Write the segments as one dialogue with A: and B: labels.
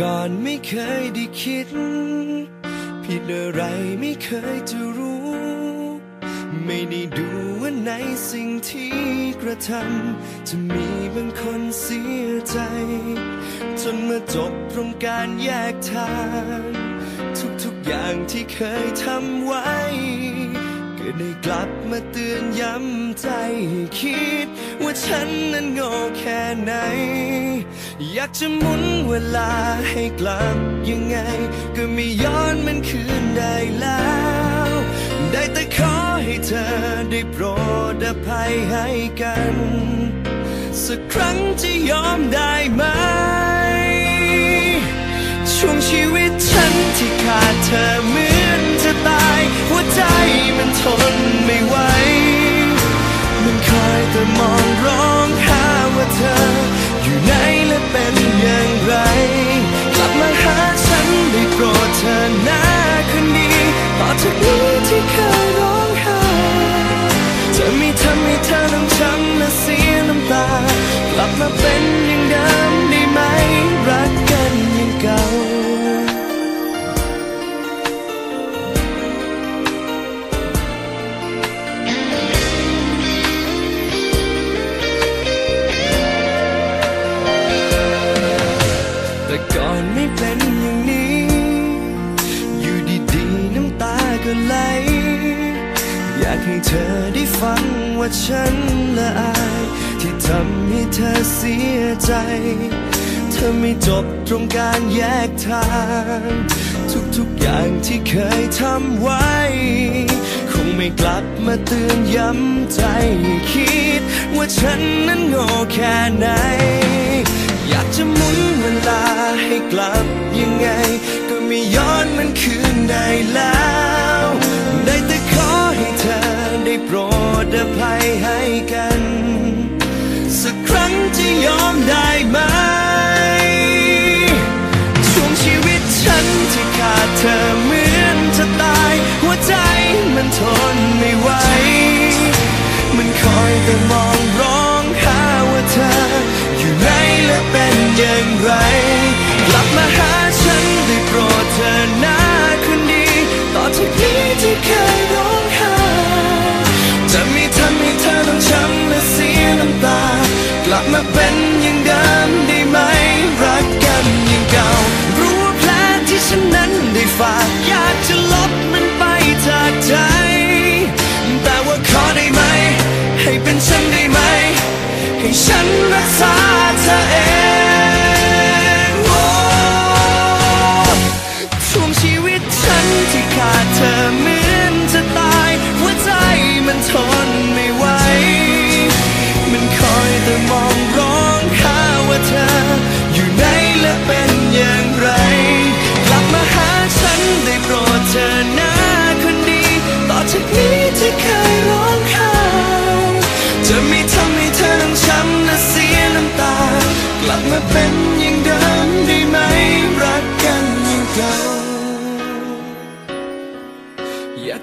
A: ก่อนไม่เคยได้คิด ผิดอะไรไม่เคยจะรู้ ไม่ได้ดูว่าในสิ่งที่กระทำจะมีบางคนเสียใจ จนมาจบตรงการแยกทาง ทุกๆอย่างที่เคยทำไว้ก็ได้กลับมาเตือนย้ำใจคิด ว่าฉันนั้นโง่แค่ไหน อยากจะหมุนเวลาให้กลับยังไง ก็ไม่ย้อนมันคืนได้แล้ว ได้แต่ขอให้เธอได้โปรดอภัยให้กัน สักครั้งจะยอมได้ไหม ช่วงชีวิตฉันที่ขาดเธอเมือ อต้องช้ำและเสียน้ำตา กลับมาเป็นอย่างเดิมได้ไหม รักกันอย่างเก่า แต่ก่อนไม่เป็นอย่างนี้ อยู่ดีๆน้ำตาก็ไหลย ให้เธอได้ฟังว่าฉันละอาย ที่ทำให้เธอเสียใจ เธอไม่จบตรงการแยกทาง ทุกๆอย่างที่เคยทำไว้ คงไม่กลับมาเตือนย้ำใจ คิดว่าฉันนั้นโง่แค่ไหน อยากจะหมุนเวลาให้กลับยังไง ก็ไม่ย้อนมันคืนได้แล้ว กัน สักครั้งจะยอมได้ไหม ช่วงชีวิตฉันที่ขาดเธอเหมือนจะตาย หัวใจมันทน มาเป็นอย่างเดิมได้ไหมรักกัน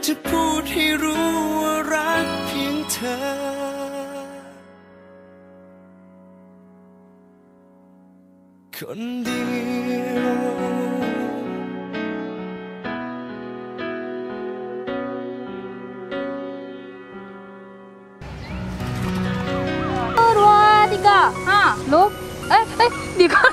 A: จะพูดให้รู้ว่ารักเพียงเธอคนเดียวรัวดิกาฮะลูกเอ้ยเอ้ยดิกา